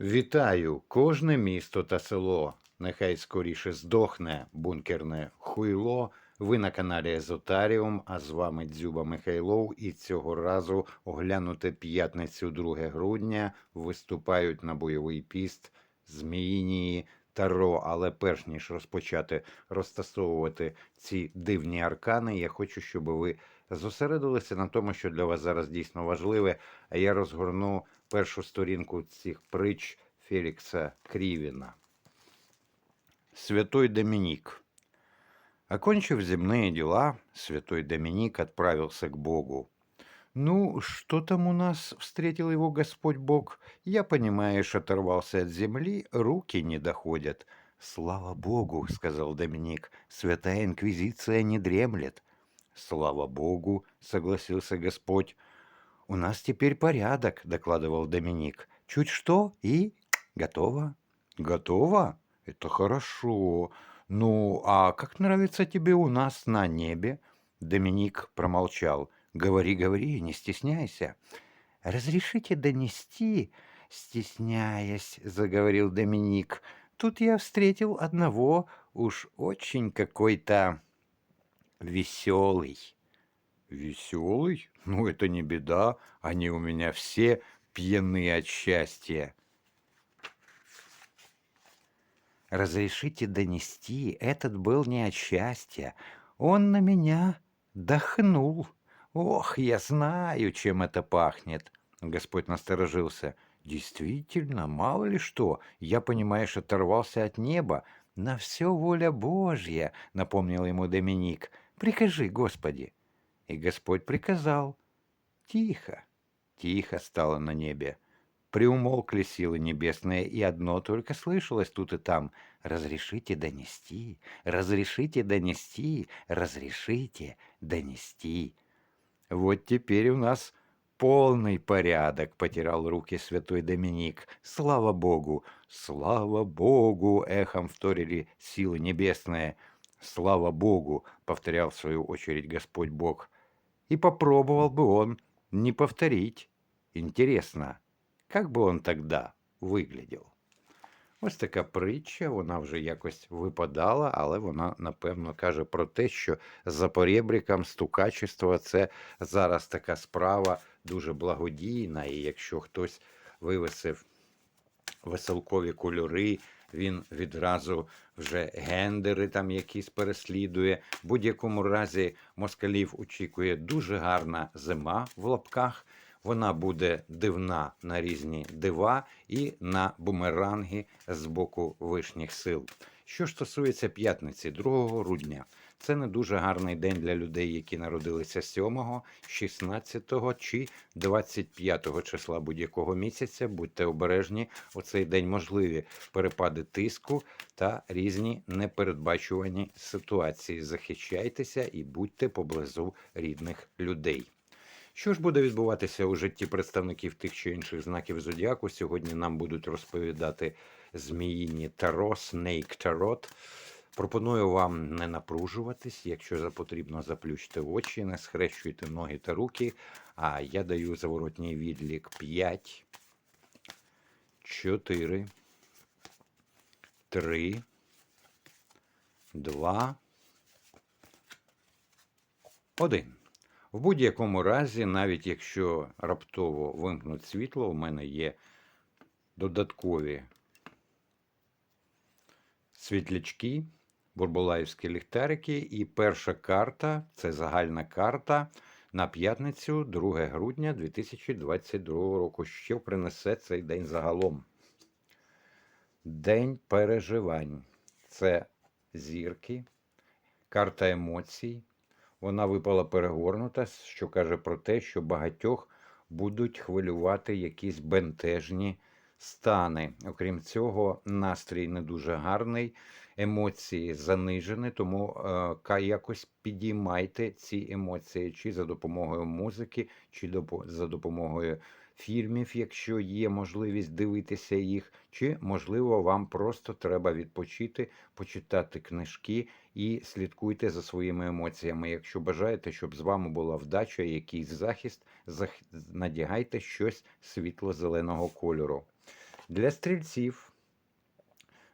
Вітаю кожне місто та село. Нехай скоріше здохне бункерне хуйло. Ви на каналі Езотаріум, а з вами Дзюба Михайлов. І цього разу оглянути п'ятницю 2 грудня виступають на бойовий піст Зміїнії Таро. Але перш ніж розпочати розтасовувати ці дивні аркани, я хочу, щоб ви зосередилися на тому, що для вас зараз дійсно важливе. А я розгорну першу сторінку цих притч Феликса Кривина. Святой Доминик. Окончив земные дела, святой Доминик отправился к Богу. Ну, что там у нас встретил его Господь Бог? Я, понимаешь, оторвался от земли, руки не доходят. Слава Богу, сказал Доминик, святая инквизиция не дремлет. Слава Богу, согласился Господь. У нас теперь порядок, докладывал Доминик. Чуть что и готово. Готово? Это хорошо. Ну, а как нравится тебе у нас на небе? Доминик промолчал. Говори, говори, не стесняйся. Разрешите донести, стесняясь, заговорил Доминик. Тут я встретил одного уж очень какой-то веселый. Веселый? Ну, это не беда. Они у меня все пьяны от счастья. Разрешите донести, этот был не от счастья. Он на меня дохнул. Ох, я знаю, чем это пахнет. Господь насторожился. Действительно, мало ли что, я, понимаешь, оторвался от неба. На все воля Божья, напомнил ему Доминик. Прикажи, Господи. И Господь приказал. Тихо, тихо стало на небе. Приумолкли силы небесные, и одно только слышалось тут и там. «Разрешите донести, разрешите донести, разрешите донести». Вот теперь у нас полный порядок, потирал руки святой Доминик. Слава Богу, слава Богу, эхом вторили силы небесные. Слава Богу, повторял в свою очередь Господь Бог. И попробовал бы он не повторить. Интересно, як би он тогда виглядів? Ось така притча, вона вже якось випадала, але вона, напевно, каже про те, що за поребриком стукачество це зараз така справа дуже благодійна, і якщо хтось вивесив веселкові кольори, він відразу вже гендери там якісь переслідує. В будь-якому разі москалів очікує дуже гарна зима в лапках. Вона буде дивна на різні дива і на бумеранги з боку вишніх сил. Що ж стосується п'ятниці, 2 грудня, це не дуже гарний день для людей, які народилися 7, 16 чи 25 числа будь-якого місяця. Будьте обережні, у цей день можливі перепади тиску та різні непередбачувані ситуації. Захищайтеся і будьте поблизу рідних людей. Що ж буде відбуватися у житті представників тих чи інших знаків зодіаку? Сьогодні нам будуть розповідати зміїні Таро, Snake Tarot. Пропоную вам не напружуватись. Якщо потрібно, заплющте очі, не схрещуйте ноги та руки. А я даю заворотній відлік 5, 4, 3, 2, 1. В будь-якому разі, навіть якщо раптово вимкнуть світло, у мене є додаткові світлячки, бурбулаївські ліхтарики. І перша карта це загальна карта на п'ятницю, 2 грудня 2022 року. Що принесе цей день загалом? День переживань. Це зірки, карта емоцій. Вона випала перегорнута, що каже про те, що багатьох будуть хвилювати якісь бентежні стани. Окрім цього, настрій не дуже гарний, емоції занижені, тому е, якось підіймайте ці емоції чи за допомогою музики, чи за допомогою фільмів, якщо є можливість дивитися їх, чи можливо вам просто треба відпочити, почитати книжки і слідкуйте за своїми емоціями. Якщо бажаєте, щоб з вами була вдача, якийсь захист, зах... надягайте щось світло-зеленого кольору. Для стрільців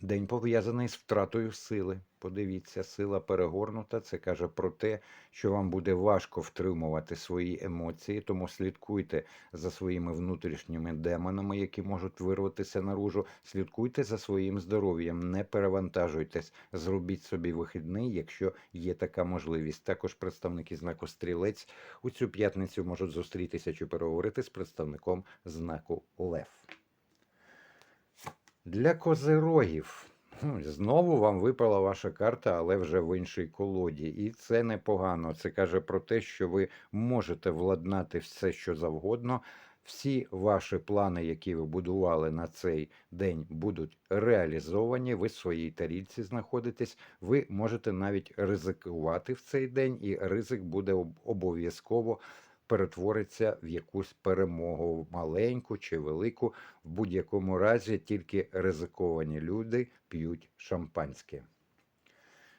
день пов'язаний з втратою сили. Подивіться, сила перегорнута. Це каже про те, що вам буде важко втримувати свої емоції, тому слідкуйте за своїми внутрішніми демонами, які можуть вирватися наружу. Слідкуйте за своїм здоров'ям, не перевантажуйтесь, зробіть собі вихідний, якщо є така можливість. Також представники знаку стрілець у цю п'ятницю можуть зустрітися чи переговорити з представником знаку Лев. Для козирогів. Знову вам випала ваша карта, але вже в іншій колоді. І це непогано. Це каже про те, що ви можете владнати все, що завгодно. Всі ваші плани, які ви будували на цей день, будуть реалізовані. Ви в своїй тарілці знаходитесь. Ви можете навіть ризикувати в цей день, і ризик буде обов'язково перетвориться в якусь перемогу маленьку чи велику. В будь-якому разі тільки ризиковані люди п'ють шампанське.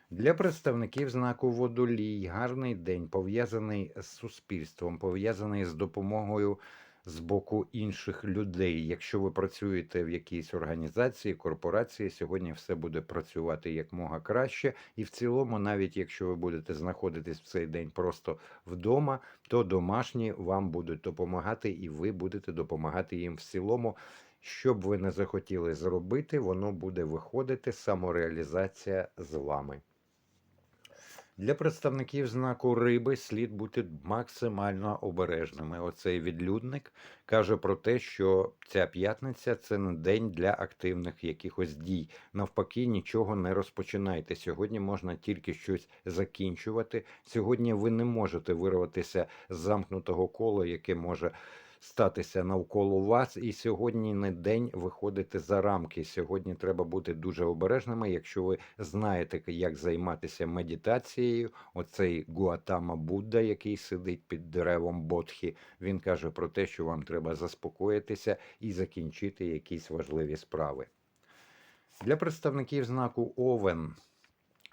Для представників знаку водолій гарний день пов'язаний з суспільством, пов'язаний з допомогою з боку інших людей. Якщо ви працюєте в якійсь організації, корпорації, сьогодні все буде працювати якмога краще. І в цілому, навіть якщо ви будете знаходитись в цей день просто вдома, то домашні вам будуть допомагати, і ви будете допомагати їм в цілому. Що б ви не захотіли зробити, воно буде виходити самореалізація з вами. Для представників знаку риби слід бути максимально обережними. Оцей відлюдник каже про те, що ця п'ятниця це не день для активних якихось дій. Навпаки, нічого не розпочинайте. Сьогодні можна тільки щось закінчувати. Сьогодні ви не можете вирватися з замкнутого кола, яке може статися навколо вас. І сьогодні не день виходити за рамки. Сьогодні треба бути дуже обережними. Якщо ви знаєте, як займатися медитацією, оцей Гуатама Будда, який сидить під деревом Бодхі, він каже про те, що вам треба заспокоїтися і закінчити якісь важливі справи. Для представників знаку Овен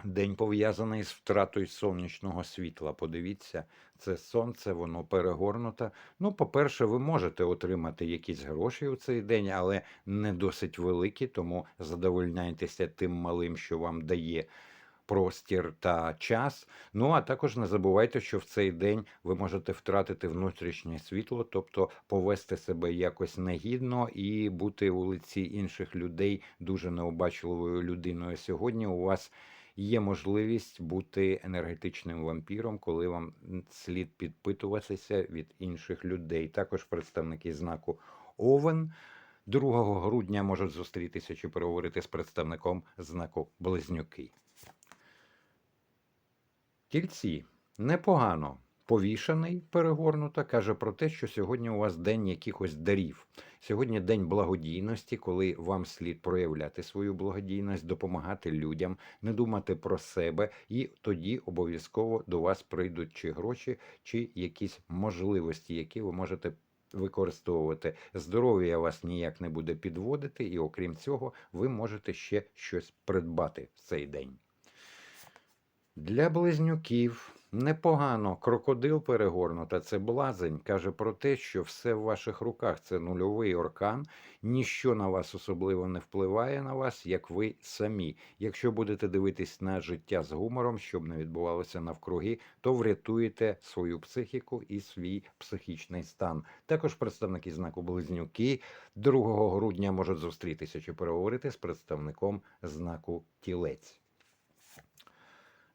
День пов'язаний з втратою сонячного світла. Подивіться, це сонце, воно перегорнуте. Ну, по-перше, ви можете отримати якісь гроші у цей день, але не досить великі, тому задовольняйтеся тим малим, що вам дає простір та час. Ну а також не забувайте, що в цей день ви можете втратити внутрішнє світло, тобто повести себе якось негідно і бути у лиці інших людей дуже необачливою людиною. Сьогодні у вас є можливість бути енергетичним вампіром, коли вам слід підпитуватися від інших людей. Також представники знаку Овен 2 грудня можуть зустрітися чи переговорити з представником знаку Близнюки. Тільці непогано. Повішаний перегорнута каже про те, що сьогодні у вас день якихось дарів. Сьогодні день благодійності, коли вам слід проявляти свою благодійність, допомагати людям, не думати про себе, і тоді обов'язково до вас прийдуть чи гроші, чи якісь можливості, які ви можете використовувати. Здоров'я вас ніяк не буде підводити, і окрім цього, ви можете ще щось придбати в цей день. Для близнюків непогано. Крокодил перегорнута, це блазень. Каже про те, що все в ваших руках це нульовий оркан, ніщо на вас особливо не впливає на вас, як ви самі. Якщо будете дивитись на життя з гумором, щоб не відбувалося навкруги, то врятуєте свою психіку і свій психічний стан. Також представники знаку близнюки 2 грудня можуть зустрітися чи переговорити з представником знаку тілець.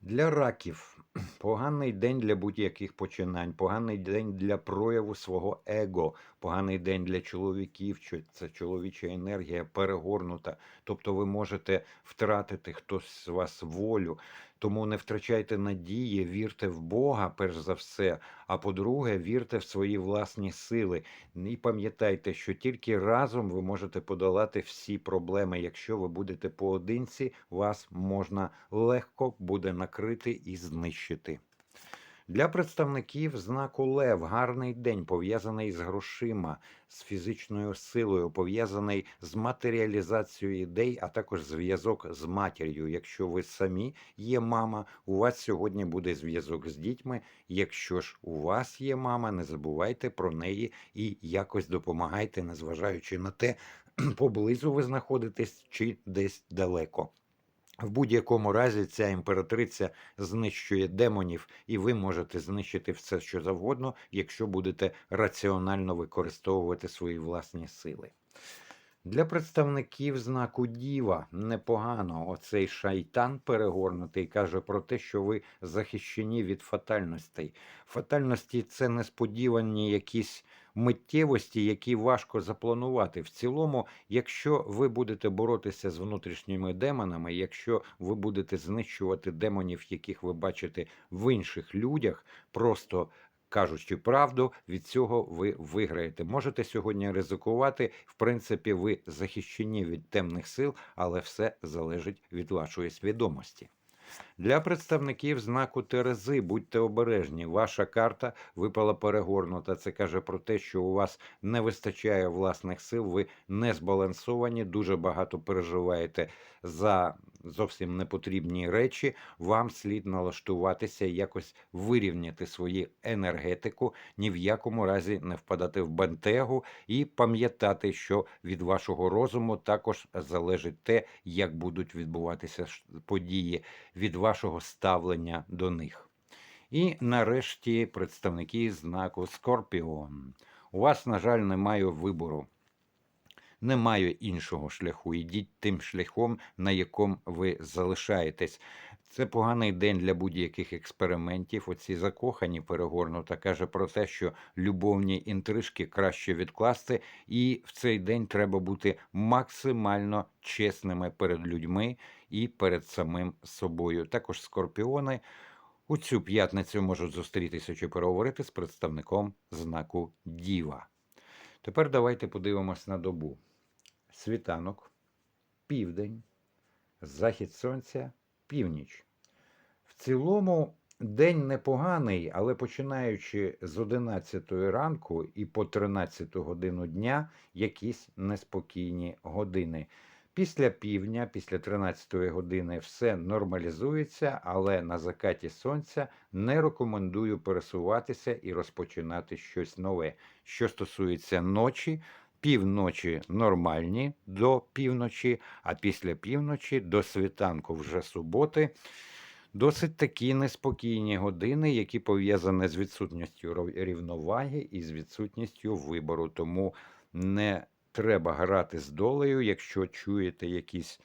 Для раків поганий день для будь-яких починань, поганий день для прояву свого его, поганий день для чоловіків, що це чоловіча енергія перегорнута. Тобто ви можете втратити хтось з вас волю. Тому не втрачайте надії, вірте в Бога, перш за все. А по-друге, вірте в свої власні сили. І пам'ятайте, що тільки разом ви можете подолати всі проблеми. Якщо ви будете поодинці, вас можна легко буде накрити і знищити. Для представників знаку Лев гарний день пов'язаний з грошима, з фізичною силою, пов'язаний з матеріалізацією ідей, а також зв'язок з матір'ю. Якщо ви самі є мама, у вас сьогодні буде зв'язок з дітьми. Якщо ж у вас є мама, не забувайте про неї і якось допомагайте, незважаючи на те, поблизу ви знаходитесь чи десь далеко. В будь-якому разі ця імператриця знищує демонів, і ви можете знищити все, що завгодно, якщо будете раціонально використовувати свої власні сили. Для представників знаку Діва непогано. Оцей шайтан перегорнутий каже про те, що ви захищені від фатальностей. Фатальності це несподівані якісь миттєвості, які важко запланувати. В цілому, якщо ви будете боротися з внутрішніми демонами, якщо ви будете знищувати демонів, яких ви бачите в інших людях, просто кажучи правду, від цього ви виграєте. Можете сьогодні ризикувати. В принципі, ви захищені від темних сил, але все залежить від вашої свідомості. Для представників знаку Терези будьте обережні. Ваша карта випала перегорнута. Це каже про те, що у вас не вистачає власних сил, ви не збалансовані, дуже багато переживаєте за зовсім непотрібні речі. Вам слід налаштуватися, якось вирівняти свою енергетику, ні в якому разі не впадати в бентегу і пам'ятати, що від вашого розуму також залежить те, як будуть відбуватися події від вашого ставлення до них. І нарешті представники знаку Скорпіон. У вас, на жаль, немає вибору. Немає іншого шляху. Ідіть тим шляхом, на якому ви залишаєтесь. Це поганий день для будь-яких експериментів. Оці закохані перегорнута каже про те, що любовні інтрижки краще відкласти, і в цей день треба бути максимально чесними перед людьми і перед самим собою. Також скорпіони у цю п'ятницю можуть зустрітися чи переговорити з представником знаку Діва. Тепер давайте подивимось на добу. Світанок, південь, захід сонця, північ. В цілому день непоганий, але починаючи з 11 ранку і по 13 годину дня якісь неспокійні години. Після півдня, після 13 години все нормалізується, але на закаті сонця не рекомендую пересуватися і розпочинати щось нове. Що стосується ночі, півночі нормальні до півночі, а після півночі до світанку вже суботи. Досить такі неспокійні години, які пов'язані з відсутністю рівноваги і з відсутністю вибору. Тому не треба грати з долею, якщо чуєте якісь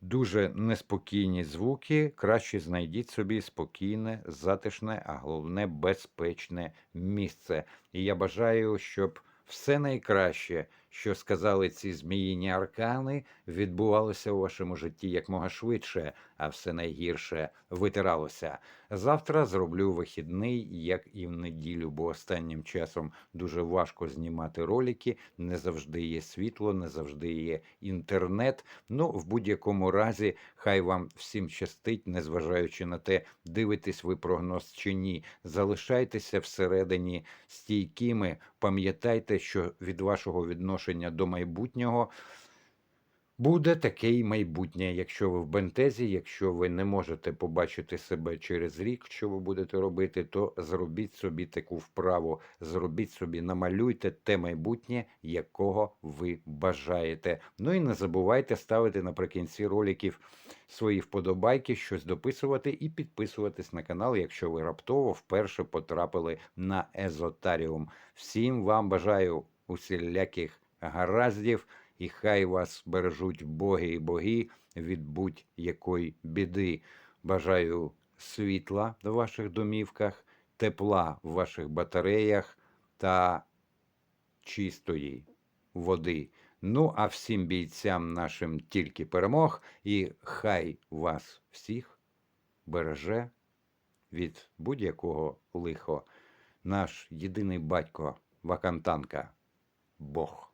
дуже неспокійні звуки, краще знайдіть собі спокійне, затишне, а головне безпечне місце. І я бажаю, щоб все найкраще, що сказали ці зміїні аркани, відбувалося у вашому житті якмога швидше, а все найгірше витиралося. Завтра зроблю вихідний, як і в неділю, бо останнім часом дуже важко знімати ролики. Не завжди є світло, не завжди є інтернет. Ну, в будь-якому разі, хай вам всім щастить, незважаючи на те, дивитесь ви прогноз чи ні. Залишайтеся всередині стійкими. Пам'ятайте, що від вашого відношення до майбутнього. Буде таке майбутнє, якщо ви в бентезі, якщо ви не можете побачити себе через рік, що ви будете робити, то зробіть собі таку вправу, зробіть собі, намалюйте те майбутнє, якого ви бажаєте. Ну і не забувайте ставити наприкінці роликів свої вподобайки, щось дописувати і підписуватись на канал, якщо ви раптово вперше потрапили на Езотаріум. Всім вам бажаю усіляких гараздів і хай вас бережуть боги і боги від будь-якої біди. Бажаю світла в ваших домівках, тепла в ваших батареях та чистої води. Ну, а всім бійцям нашим тільки перемог, і хай вас всіх береже від будь-якого лихо. Наш єдиний батько Вакантанка Бог.